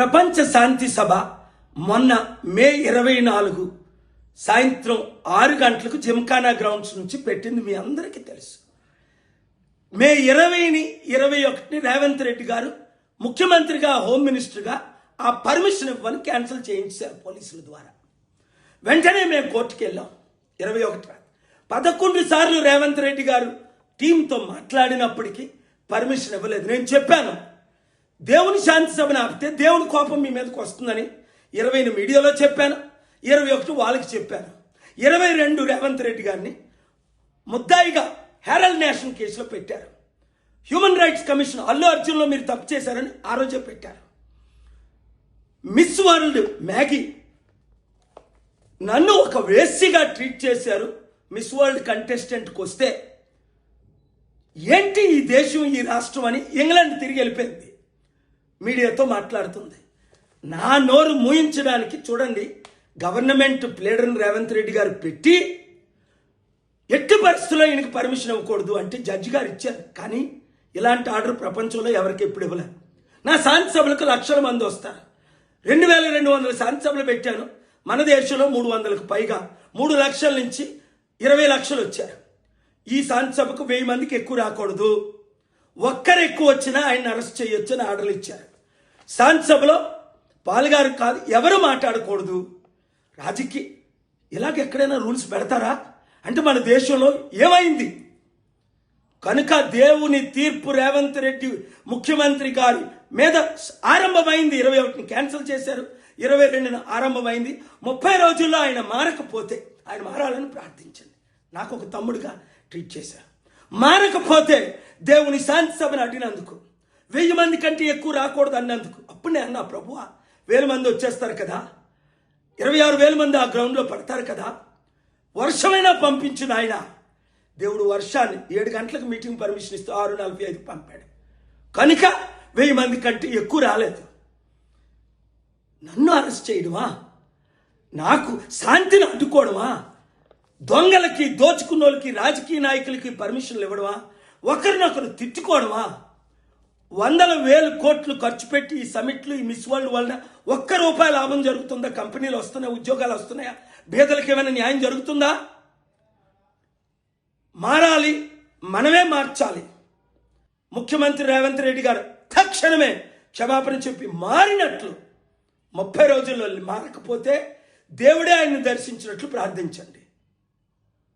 ప్రపంచ శాంతి సభ మొన్న మే ఇరవై నాలుగు సాయంత్రం ఆరు గంటలకు జిమ్ఖానా గ్రౌండ్స్ నుంచి పెట్టింది మీ అందరికీ తెలుసు. మే ఇరవైని ఇరవై ఒకటిని రేవంత్ రెడ్డి గారు ముఖ్యమంత్రిగా హోమ్ మినిస్టర్గా ఆ పర్మిషన్ ఇవ్వని క్యాన్సిల్ చేయించారు పోలీసుల ద్వారా. వెంటనే మేము కోర్టుకు వెళ్ళాం. ఇరవై ఒకటి పదకొండు సార్లు రేవంత్ రెడ్డి గారు టీంతో మాట్లాడినప్పటికీ పర్మిషన్ ఇవ్వలేదు. నేను చెప్పాను దేవుని శాంతి సభను ఆపితే దేవుని కోపం మీ మీదకి వస్తుందని ఇరవైని మీడియాలో చెప్పాను ఇరవై ఒకటి వాళ్ళకి చెప్పాను. ఇరవై రెండు రేవంత్ రెడ్డి గారిని ముద్దాయిగా హెరల్డ్ నేషన్ కేసులో పెట్టారు. హ్యూమన్ రైట్స్ కమిషన్ అల్లు అర్జున్లో మీరు తప్పు చేశారని ఆ రోజే పెట్టారు. మిస్ వరల్డ్ మ్యాగీ నన్ను ఒక వేస్సిగా ట్రీట్ చేశారు మిస్ వరల్డ్ కంటెస్టెంట్కి వస్తే ఏంటి ఈ దేశం ఈ రాష్ట్రం అని ఇంగ్లాండ్ తిరిగి వెళ్ళిపోయింది. మీడియాతో మాట్లాడుతుంది. నా నోరు మూయించడానికి చూడండి గవర్నమెంట్ ప్లేడర్ని రేవంత్ రెడ్డి గారు పెట్టి ఎట్టి పరిస్థితుల్లో ఈయనకి పర్మిషన్ ఇవ్వకూడదు అంటే జడ్జి గారు ఇచ్చారు. కానీ ఇలాంటి ఆర్డర్ ప్రపంచంలో ఎవరికి ఎప్పుడు ఇవ్వలేదు నా శాంతిసభలకు లక్షల మంది వస్తారు. రెండు వేల రెండు వందల శాంతిసభలు పెట్టాను. మన దేశంలో మూడు వందలకు పైగా మూడు లక్షల నుంచి ఇరవై లక్షలు వచ్చారు. ఈ శాంతిసభకు వెయ్యి మందికి ఎక్కువ రాకూడదు. ఒక్కరు ఎక్కువ వచ్చినా ఆయన అరెస్ట్ చేయొచ్చు అని ఆర్డర్లు ఇచ్చారు. శాంతి సభలో పాలుగారు కాదు ఎవరు మాట్లాడకూడదు. రాజకీయ ఇలాగ ఎక్కడైనా రూల్స్ పెడతారా? అంటే మన దేశంలో ఏమైంది? కనుక దేవుని తీర్పు రేవంత్ రెడ్డి ముఖ్యమంత్రి గారి మీద ఆరంభమైంది. ఇరవై ఒకటిని క్యాన్సిల్ చేశారు. ఇరవై రెండున ఆరంభమైంది. ముప్పై రోజుల్లో ఆయన మారకపోతే ఆయన మారాలని ప్రార్థించండి. నాకు ఒక తమ్ముడుగా ట్రీట్ చేశారు. మారకపోతే దేవుని శాంతి సభను అడిగినందుకు వెయ్యి మంది కంటే ఎక్కువ రాకూడదు అన్నందుకు. అప్పుడు నేను అన్నా ప్రభువా వేల మంది వచ్చేస్తారు కదా? ఇరవై ఆరు వేల మంది ఆ గ్రౌండ్లో పడతారు కదా? వర్షమైనా పంపించిన ఆయన దేవుడు వర్షాన్ని ఏడు గంటలకు మీటింగ్ పర్మిషన్ ఇస్తూ ఆరు నలభై ఐదు పంపాడు. కనుక వెయ్యి మంది కంటే ఎక్కువ రాలేదు. నన్ను అరెస్ట్ చేయడమా? నాకు శాంతిని అడ్డుకోవడమా? దొంగలకి దోచుకున్నోళ్ళకి రాజకీయ నాయకులకి పర్మిషన్లు ఇవ్వడమా? ఒకరినొకరు తిట్టుకోవడమా? వందల వేలు కోట్లు ఖర్చు పెట్టి ఈ సమిట్లు ఈ మిస్ వరల్డ్ వలన ఒక్క రూపాయి లాభం జరుగుతుందా? కంపెనీలు వస్తున్నాయా? ఉద్యోగాలు వస్తున్నాయా? పేదలకు ఏమైనా న్యాయం జరుగుతుందా? మారాలి మనమే మార్చాలి. ముఖ్యమంత్రి రేవంత్ రెడ్డి గారు తక్షణమే క్షమాపణ చెప్పి మారినట్లు ముప్పై రోజుల్లో మారకపోతే దేవుడే ఆయన్ని దర్శించినట్లు ప్రార్థించండి.